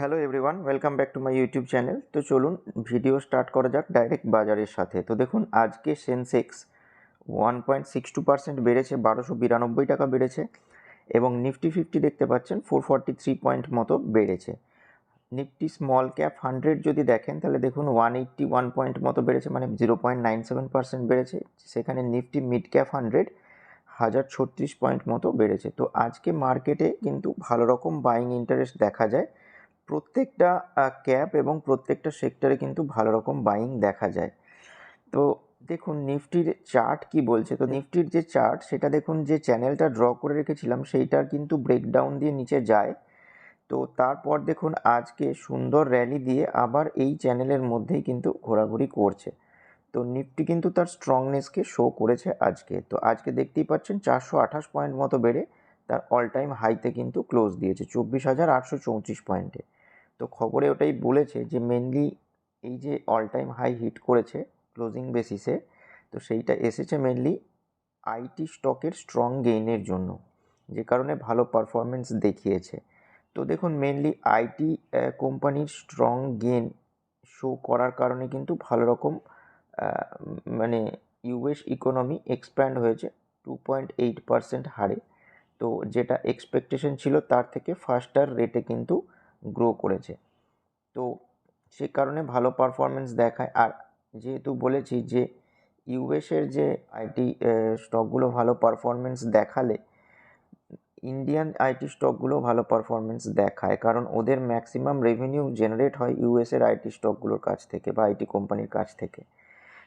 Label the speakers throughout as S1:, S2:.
S1: Hello everyone, welcome back to my YouTube channel. তো চলুন, video start করা যাক ডাইরেক্ট বাজারের সাথে। তো দেখুন, আজকে Sensex one point six two percent বেড়েছে, বারোশো বিরানব্বই টাকা বেড়েছে এবং নিফটি ফিফটি দেখতে পাচ্ছেন ফোর ফর্টি থ্রি পয়েন্ট মতো বেড়েছে। নিফটি স্মল ক্যাপ হান্ড্রেড যদি দেখেন, তাহলে দেখুন ওয়ান এইট্টি ওয়ান পয়েন্ট মতো বেড়েছে মানে zero point nine seven percent বেড়েছে। সেখানে নিফটি মিড ক্যাপ হান্ড্রেড হাজার ছত্রিশ পয়েন্ট মতো বেড়েছে। তো আজকে মার্কেটে কিন্তু ভালো রকম বাইং ইন্টারেস্ট দেখা যায়। প্রত্যেকটা ক্যাপ এবং প্রত্যেকটা সেক্টরে কিন্তু ভালো রকম বাইং দেখা যায়। তো দেখুন, নিফটির চার্ট কি বলছে? তো নিফটির যে চার্ট, সেটা দেখুন, যে চ্যানেলটা ড্র করে রেখেছিলাম, সেইটার কিন্তু ব্রেকডাউন দিয়ে নিচে যায়। তো তারপর দেখুন, আজকে সুন্দর র্যালি দিয়ে আবার এই চ্যানেলের মধ্যেই কিন্তু ঘোরাঘুরি করছে। তো নিফটি কিন্তু তার স্ট্রংনেসকে শো করেছে আজকে। তো আজকে দেখতেই পাচ্ছেন, চারশো আঠাশ পয়েন্ট মতো বেড়ে তার অল টাইম হাইতে কিন্তু ক্লোজ দিয়েছে, চব্বিশ হাজার আটশো চৌত্রিশ পয়েন্টে তো খবরে ওটাই বলেছে যে মেনলি এই যে অল টাইম হাই হিট করেছে ক্লোজিং বেসিসে তো সেইটা এসেছে মেনলি আইটি স্টকের স্ট্রং গেইনের জন্য, যে কারণে ভালো পারফরমেন্স দেখিয়েছে। তো দেখুন মেনলি আইটি কোম্পানির স্ট্রং গেন শো করার কারণে কিন্তু ভালো রকম মানে ইউএস ইকোনমি এক্সপ্যান্ড হয়েছে টু পয়েন্ট এইট পারসেন্ট হারে। তো যেটা এক্সপেকটেশন ছিল তার থেকে ফাস্টার রেটে কিন্তু গ্রো করেছে। তো সে কারণে ভালো পারফরমেন্স দেখায়। আর যেহেতু বলেছি যে ইউএসের যে আইটি স্টকগুলো ভালো পারফরমেন্স দেখালে ইন্ডিয়ান আইটি স্টকগুলো ভালো পারফরমেন্স দেখায়। কারণ ওদের ম্যাক্সিমাম রেভিনিউ জেনারেট হয় ইউএসের আইটি স্টকগুলোর কাছ থেকে বা আইটি কোম্পানির কাছ থেকে।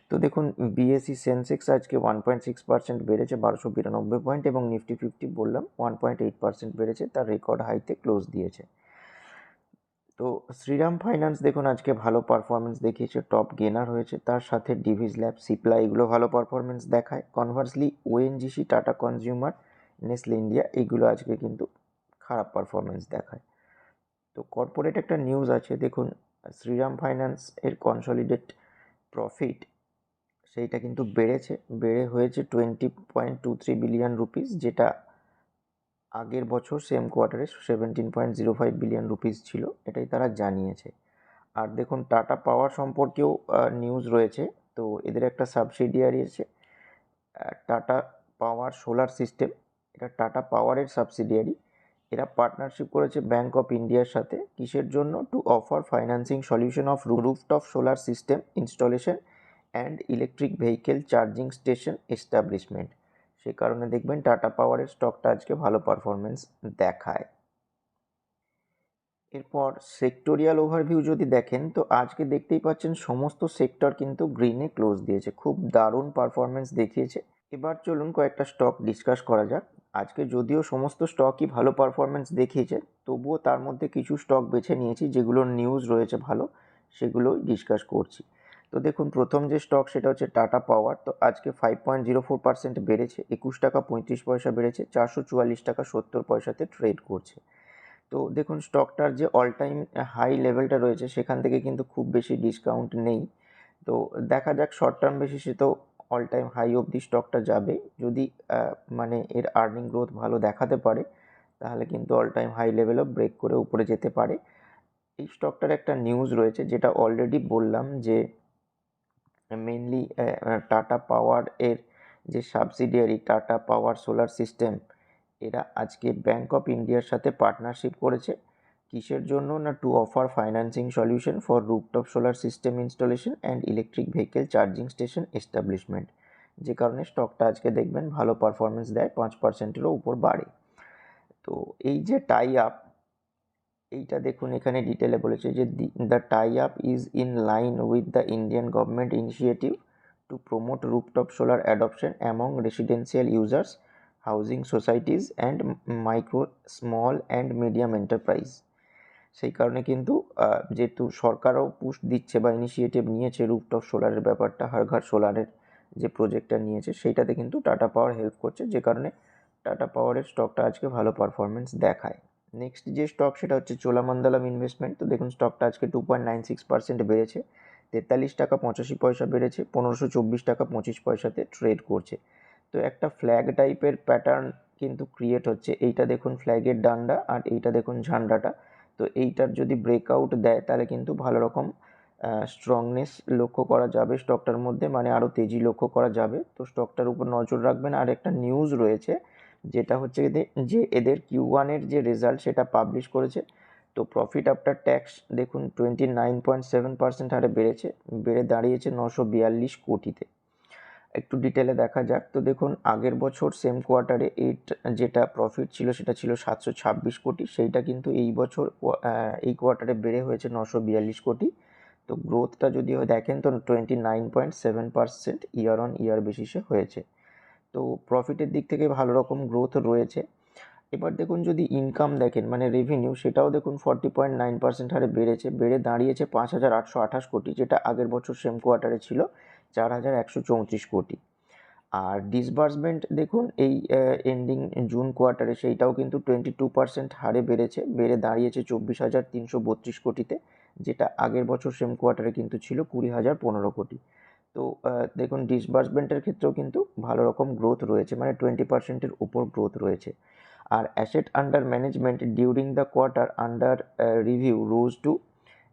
S1: তো দেখুন বিএসসি সেন্সেক্স আজকে ওয়ান পয়েন্ট সিক্স পার্সেন্ট বেড়েছে, বারোশো বিরানব্বই পয়েন্ট এবং নিফটি ফিফটি বললাম ওয়ান পয়েন্ট এইট পার্সেন্ট বেড়েছে, তার রেকর্ড হাইতে ক্লোজ দিয়েছে। তো শ্রীরাম ফাইন্যান্স দেখুন আজকে ভালো পারফরমেন্স দেখিয়েছে টপ গেনার হয়েছে, তার সাথে ডিভিজ ল্যাব সিপ্লা এগুলো ভালো পারফরমেন্স দেখায়। Conversely ONGC Tata consumer Nestle India এইগুলো আজকে কিন্তু খারাপ পারফরমেন্স দেখায়। তো কর্পোরেট একটা নিউজ আছে, দেখুন শ্রীরাম ফাইন্যান্স এর কনসলিডেট প্রফিট সেইটা কিন্তু বেড়েছে, বেড়ে হয়েছে twenty point two three billion rupees যেটা আগের বছর সেম কোয়ার্টারে seventeen point zero five billion rupees ছিল, এটাই তারা জানিয়েছে। আর দেখুন টাটা পাওয়ার সম্পর্কেও নিউজ রয়েছে, তো এদের একটা সাবসিডিয়ারি আছে টাটা পাওয়ার সোলার সিস্টেম এটা টাটা পাওয়ারের সাবসিডিয়ারি এরা পার্টনারশিপ করেছে ব্যাঙ্ক অফ ইন্ডিয়ার সাথে, কিসের জন্য? To offer financing solution of rooftop solar system installation and electric vehicle charging station establishment সে কারণে দেখবেন টাটা পাওয়ারের স্টকটা আজকে ভালো পারফরমেন্স দেখায়। এরপর সেক্টোরিয়াল ওভারভিউ যদি দেখেন, তো আজকে দেখতেই পাচ্ছেন সমস্ত সেক্টর কিন্তু গ্রিনে ক্লোজ দিয়েছে, খুব দারুণ পারফরমেন্স দেখিয়েছে। এবার চলুন কয়েকটা স্টক ডিসকাস করা যাক। আজকে যদিও সমস্ত স্টকই ভালো পারফরমেন্স দেখিয়েছে, তবুও তার মধ্যে কিছু স্টক বেছে নিয়েছি যেগুলোর নিউজ রয়েছে ভালো, সেগুলোই ডিসকাস করছি। তো দেখুন, প্রথম যে স্টক সেটা হচ্ছে টাটা পাওয়ার তো আজকে five point zero four percent বেড়েছে, একুশ টাকা পঁয়ত্রিশ পয়সা বেড়েছে, চারশো চুয়াল্লিশ টাকা সত্তর পয়সাতে ট্রেড করছে। তো দেখুন স্টকটার যে অল টাইম হাই লেভেলটা রয়েছে, সেখান থেকে কিন্তু খুব বেশি ডিসকাউন্ট নেই। তো দেখা যাক শর্ট টার্ম বেসিসে তো অল টাইম হাই অবধি স্টকটা যাবে। যদি মানে এর আর্নিং গ্রোথ ভালো দেখাতে পারে, তাহলে কিন্তু অল টাইম হাই লেভেলও ব্রেক করে উপরে যেতে পারে। এই স্টকটার একটা নিউজ রয়েছে, যেটা অলরেডি বললাম যে মেনলি টাটা পাওয়ার এর যে subsidiary Tata power solar system এরা আজকে ব্যাঙ্ক অফ ইন্ডিয়ার সাথে পার্টনারশিপ করেছে। কিসের জন্য না to offer financing solution for rooftop solar system installation and electric vehicle charging station establishment যে কারণে স্টকটা আজকে দেখবেন ভালো পারফরমেন্স দেয়, পাঁচ পার্সেন্টেরও উপর বাড়ে। তো এই যে টাই আপ এইটা দেখুন, এখানে ডিটেলে বলেছে যে the tie up is in line with the Indian government initiative to promote rooftop solar adoption among residential users housing societies and micro small and medium enterprise সেই কারণে কিন্তু যেহেতু সরকারও পুশ দিচ্ছে বা ইনিশিয়েটিভ নিয়েছে রুপটপ সোলারের ব্যাপারটা, হার হারঘাট সোলারের যে প্রজেক্টটা নিয়েছে, সেইটাতে কিন্তু টাটা পাওয়ার হেল্প করছে, যে কারণে টাটা পাওয়ারের স্টকটা আজকে ভালো পারফরমেন্স দেখায়। নেক্সট যে স্টক সেটা হচ্ছে চোলামন্ডলম ইনভেস্টমেন্ট তো দেখুন স্টকটা আজকে two point nine six percent বেড়েছে। তেতাল্লিশ টাকা পঁচাশি পয়সা বেড়েছে, পনেরোশো চব্বিশ টাকা পঁচিশ পয়সাতে ট্রেড করছে। তো একটা ফ্ল্যাগ টাইপের প্যাটার্ন কিন্তু ক্রিয়েট হচ্ছে। এইটা দেখুন ফ্ল্যাগের ডান্ডা আর এইটা দেখুন ঝান্ডাটা। তো এইটার যদি ব্রেকআউট দেয়, তাহলে কিন্তু ভালো রকম স্ট্রংনেস লক্ষ্য করা যাবে স্টকটার মধ্যে। মানে আরও তেজি লক্ষ্য করা যাবে। তো স্টকটার উপর নজর রাখবেন। আর একটা নিউজ রয়েছে যেটা হচ্ছে যে এদের কিউ ওয়ানের যে রেজাল্ট সেটা পাবলিশ করেছে। তো প্রফিট আফটার ট্যাক্স দেখুন twenty nine point seven percent হারে বেড়েছে, বেড়ে দাঁড়িয়েছে নশো বিয়াল্লিশ কোটিতে। একটু ডিটেলে দেখা যাক। তো দেখুন আগের বছর সেম কোয়ার্টারে এইট যেটা প্রফিট ছিল সেটা ছিল সাতশো ছাব্বিশ কোটি, সেইটা কিন্তু এই বছর এই কোয়ার্টারে বেড়ে হয়েছে নশো বিয়াল্লিশ কোটি। তো গ্রোথটা যদি দেখেন তো twenty nine point seven percent year on year বেসিসে হয়েছে। তো প্রফিটের দিক থেকে ভালো রকম গ্রোথ রয়েছে। এবার দেখুন যদি ইনকাম দেখেন মানে রেভিনিউ সেটাও দেখুন ফর্টি পয়েন্ট নাইন পার্সেন্ট হারে বেড়েছে, বেড়ে দাঁড়িয়েছে পাঁচ হাজার আটশো আঠাশ কোটি, যেটা আগের বছর সেম কোয়ার্টারে ছিল চার হাজার একশো চৌত্রিশ কোটি। আর ডিসবার্সমেন্ট দেখুন এই এন্ডিং জুন কোয়ার্টারে সেইটাও কিন্তু টোয়েন্টি টু পার্সেন্ট হারে বেড়েছে, বেড়ে দাঁড়িয়েছে চব্বিশ হাজার তিনশো বত্রিশ কোটিতে, যেটা আগের বছর সেম কোয়ার্টারে কিন্তু ছিল কুড়ি হাজার পনেরো কোটি। তো দেখুন ডিসবার্সমেন্টের ক্ষেত্রেও কিন্তু ভালো রকম গ্রোথ রয়েছে মানে টোয়েন্টি পার্সেন্টের উপর গ্রোথ রয়েছে। আর asset under management during the quarter under review rose to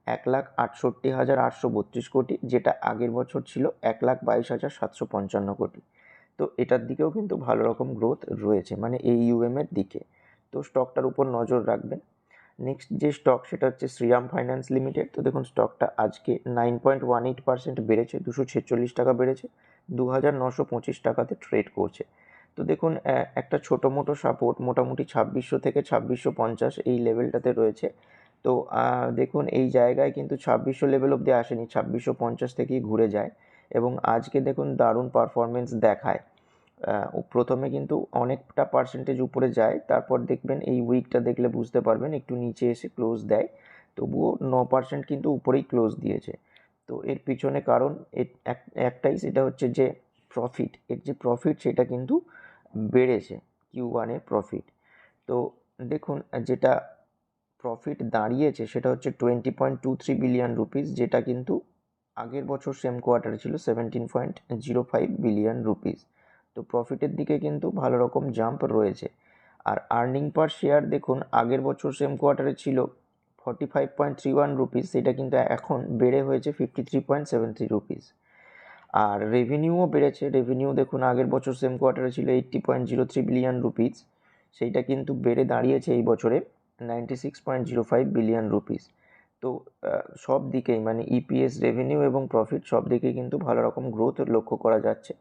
S1: এক লাখ আটষট্টি হাজার আটশো বত্রিশ কোটি, যেটা আগের বছর ছিল এক লাখ বাইশ হাজার সাতশো পঞ্চান্ন কোটি। তো এটার দিকেও কিন্তু ভালো রকম গ্রোথ রয়েছে মানে এই ইউএমের দিকে। তো স্টকটার উপর নজর রাখবেন। নেক্সট যে স্টক সেটা হচ্ছে শ্রীরাম ফাইন্যান্স লিমিটেড তো দেখুন স্টকটা আজকে nine point one eight percent বেড়েছে, দুশো ছেচল্লিশ টাকা বেড়েছে দু হাজার নশো পঁচিশ টাকাতে ট্রেড করছে। তো দেখুন একটা ছোটো মোটো সাপোর্ট মোটামুটি ছাব্বিশশো থেকে ছাব্বিশশো পঞ্চাশ এই লেভেলটাতে রয়েছে। তো দেখুন, এই জায়গায় কিন্তু ছাব্বিশশো লেভেল অবধি আসেনি, ছাব্বিশশো পঞ্চাশ থেকেই ঘুরে যায়। এবং আজকে দেখুন, দারুণ পারফরমেন্স দেখায়। প্রথমে কিন্তু অনেকটা পার্সেন্টেজ উপরে যায়, তারপর দেখবেন এই উইকটা দেখলে বুঝতে পারবেন একটু নিচে এসে ক্লোজ দেয়, তবুও ন পার্সেন্ট কিন্তু উপরেই ক্লোজ দিয়েছে। তো এর পিছনে কারণ একটাই সেটা হচ্ছে যে প্রফিট এর যে প্রফিট সেটা কিন্তু বেড়েছে কিউ ওয়ানের প্রফিট তো দেখুন, যেটা প্রফিট দাঁড়িয়েছে সেটা হচ্ছে twenty point two three billion rupees যেটা কিন্তু আগের বছর সেম কোয়ার্টারে ছিল seventeen point zero five billion rupees তো প্রফিটের দিকে কিন্তু ভালো রকম জাম্প রয়েছে। আর আর্নিং পার শেয়ার দেখুন, আগের বছর সেম কোয়ার্টারে ছিল forty five point three one rupees সেটা কিন্তু এখন বেড়ে হয়েছে fifty three point seven three rupees আর রেভিনিউও বেড়েছে রেভিনিউ দেখুন, আগের বছর সেম কোয়ার্টারে ছিল eighty point zero three billion rupees সেইটা কিন্তু বেড়ে দাঁড়িয়েছে এই বছরে ninety six point zero five billion rupees তো সব দিকেই মানে ইপিএস রেভিনিউ এবং প্রফিট সব দিকেই কিন্তু ভালো রকম গ্রোথ লক্ষ্য করা যাচ্ছে।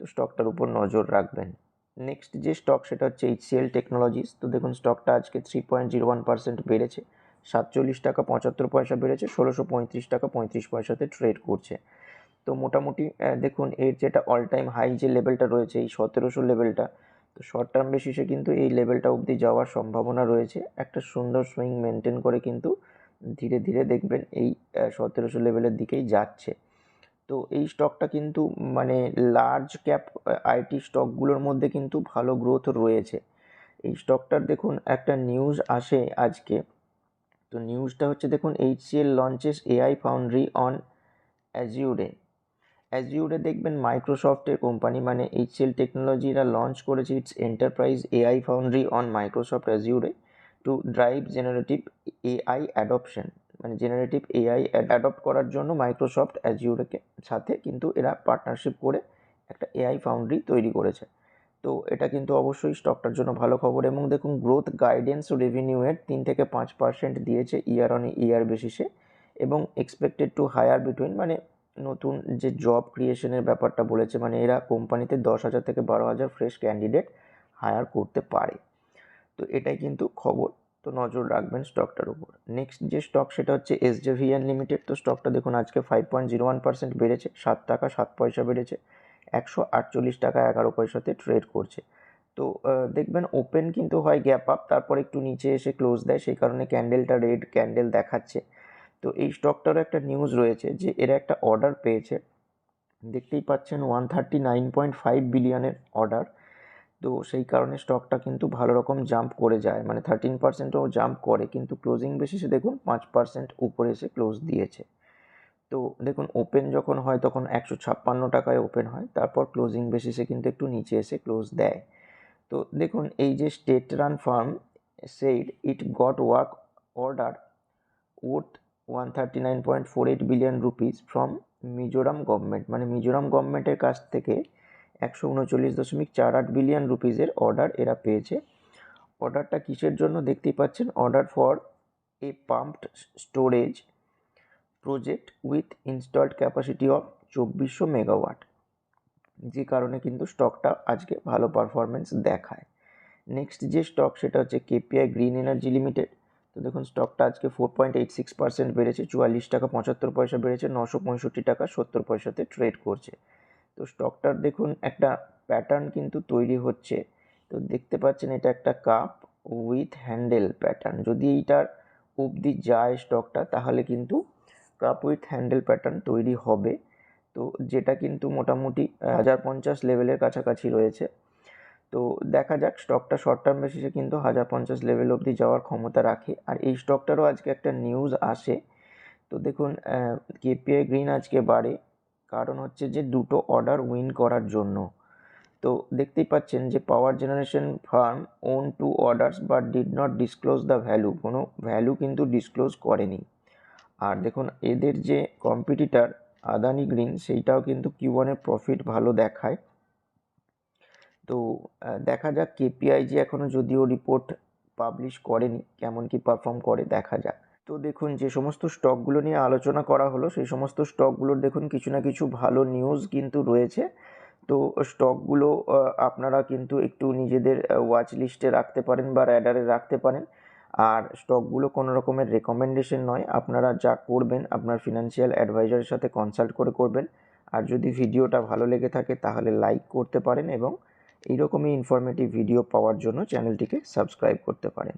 S1: তো স্টকটার উপর নজর রাখবেন। নেক্সট যে স্টক, সেটা হচ্ছে এইচসিএল টেকনোলজিস তো দেখুন, স্টকটা আজকে three point zero one percent বেড়েছে। সাতচল্লিশ টাকা পঁচাত্তর পয়সা বেড়েছে, ষোলোশো পঁয়ত্রিশ টাকা পঁয়ত্রিশ পয়সাতে ট্রেড করছে। তো মোটামুটি দেখুন, এর যেটা অল টাইম হাই যে লেভেলটা রয়েছে, এই সতেরোশো লেভেলটা তো শর্ট টার্ম বেসিসে কিন্তু এই লেভেলটা অবধি যাওয়ার সম্ভাবনা রয়েছে। একটা সুন্দর সুইং মেনটেন করে কিন্তু ধীরে ধীরে দেখবেন এই সতেরোশো লেভেলের দিকেই যাচ্ছে। তো এই স্টকটা কিন্তু মানে লার্জ ক্যাপ আইটি স্টকগুলোর মধ্যে কিন্তু ভালো গ্রোথ রয়েছে। এই স্টকটার দেখুন, একটা নিউজ আসে আজকে। তো নিউজটা হচ্ছে দেখুন HCL launches AI foundry on Azure Azure দেখবেন মাইক্রোসফটের কোম্পানি মানে এইচএল টেকনোলজিরা লঞ্চ করেছে it's enterprise AI foundry on Microsoft Azure to drive generative AI adoption মানে জেনারেটিভ এআই অ্যাডপ্ট করার জন্য মাইক্রোসফট অ্যাজিউরকে সাথে কিন্তু এরা পার্টনারশিপ করে একটা এআই ফাউন্ড্রি তৈরি করেছে। তো এটা কিন্তু অবশ্যই স্টকটার জন্য ভালো খবর এবং দেখুন গ্রোথ গাইডেন্স ও রেভিনিউয়ের তিন থেকে পাঁচ পার্সেন্ট দিয়েছে ইয়ার অন ইয়ার বেসিসে এবং এক্সপেক্টেড টু হায়ার বিটুইন মানে নতুন যে জব ক্রিয়েশনের ব্যাপারটা বলেছে মানে এরা কোম্পানিতে দশ হাজার থেকে বারো হাজার ফ্রেশ ক্যান্ডিডেট হায়ার করতে পারে। তো এটাই কিন্তু খবর। তো নজর রাখবেন স্টকটার উপর। নেক্সট যে স্টক সেটা হচ্ছে এসজেভিএন লিমিটেড তো স্টকটা দেখুন, আজকে five point zero one percent বেড়েছে, সাত টাকা সাত পয়সা বেড়েছে, একশো আটচল্লিশ টাকা এগারো পয়সাতে ট্রেড করছে। তো দেখবেন ওপেন কিন্তু হয় গ্যাপ আপ তারপর একটু নিচে এসে ক্লোজ দেয়, সেই কারণে ক্যান্ডেলটা রেড ক্যান্ডেল দেখাচ্ছে। তো এই স্টকটারও একটা নিউজ রয়েছে যে এরা একটা অর্ডার পেয়েছে। দেখতেই পাচ্ছেন one thirty nine point five বিলিয়নের order তো সেই কারণে স্টকটা কিন্তু ভালো রকম জাম্প করে যায়। মানে থার্টিন পার্সেন্টও জাম্প করে, কিন্তু ক্লোজিং বেসিসে দেখুন পাঁচ পার্সেন্ট উপরে এসে ক্লোজ দিয়েছে। তো দেখুন ওপেন যখন হয় তখন একশো ছাপ্পান্ন টাকায় ওপেন হয়, তারপর ক্লোজিং বেসিসে কিন্তু একটু নিচে এসে ক্লোজ দেয়। তো দেখুন এই যে state run firm said it got work order at one thirty nine point four 139.48 billion rupees from Mizoram government মানে মিজোরাম গভর্নমেন্টের কাছ থেকে একশো উনচল্লিশ দশমিক চার আট বিলিয়ন রুপিসের অর্ডার এরা পেয়েছে। অর্ডারটা কিসের জন্য দেখতেই পাচ্ছেন? Order for a pumped storage project with installed capacity of চব্বিশশো মেগাওয়াট, যে কারণে কিন্তু স্টকটা আজকে ভালো পারফরমেন্স দেখায়। নেক্সট যে স্টক, সেটা হচ্ছে কেপিআই গ্রিন এনার্জি লিমিটেড। তো দেখুন, স্টকটা আজকে four point eight six percent বেড়েছে, চুয়াল্লিশ টাকা পঁচাত্তর পয়সা বেড়েছে, নশো পঁয়ষট্টি টাকা সত্তর পয়সাতে ট্রেড করছে। তো স্টকটার দেখুন, একটা প্যাটার্ন কিন্তু তৈরি হচ্ছে। তো দেখতে পাচ্ছেন এটা একটা কাপ উইথ হ্যান্ডেল প্যাটার্ন যদি এইটার অবধি যায় স্টকটা তাহলে কিন্তু কাপ উইথ হ্যান্ডেল প্যাটার্ন তৈরি হবে। তো যেটা কিন্তু মোটামুটি হাজার পঞ্চাশ লেভেলের কাছাকাছি রয়েছে। তো দেখা যাক স্টকটা শর্ট টার্ম বেসিসে কিন্তু হাজার পঞ্চাশ লেভেল অবধি যাওয়ার ক্ষমতা রাখে। আর এই স্টকটারও আজকে একটা নিউজ আসে। তো দেখুন কেপিআই গ্রিন আজকে বাড়ে। কারণ হচ্ছে যে দুটো অর্ডার উইন করার জন্য। তো দেখতেই পাচ্ছেন যে power generation firm won two orders but did not disclose the value কোনো ভ্যালু কিন্তু ডিসক্লোজ করেনি। আর দেখুন, এদের যে কম্পিটিটার আদানি গ্রিন সেইটাও কিন্তু কিউ ওয়ানের প্রফিট ভালো দেখায়। তো দেখা যাক কেপিআই যে এখনও যদিও রিপোর্ট পাবলিশ করেনি, কেমন কি পারফর্ম করে, দেখা যাক। তো দেখুন, যে সমস্ত স্টকগুলো নিয়ে আলোচনা করা হলো, সেই সমস্ত স্টকগুলোর দেখুন, কিছু না কিছু ভালো নিউজ কিন্তু রয়েছে। তো স্টকগুলো আপনারা কিন্তু একটু নিজেদের ওয়াচ লিস্টে রাখতে পারেন বা র্যাডারে রাখতে পারেন। আর স্টকগুলো কোনো রকমের রেকমেন্ডেশন নয়। আপনারা যা করবেন, আপনার ফিনান্সিয়াল অ্যাডভাইজারের সাথে কনসাল্ট করে করবেন। আর যদি ভিডিওটা ভালো লেগে থাকে, তাহলে লাইক করতে পারেন এবং এইরকমই ইনফরমেটিভ ভিডিও পাওয়ার জন্য চ্যানেলটিকে সাবস্ক্রাইব করতে পারেন।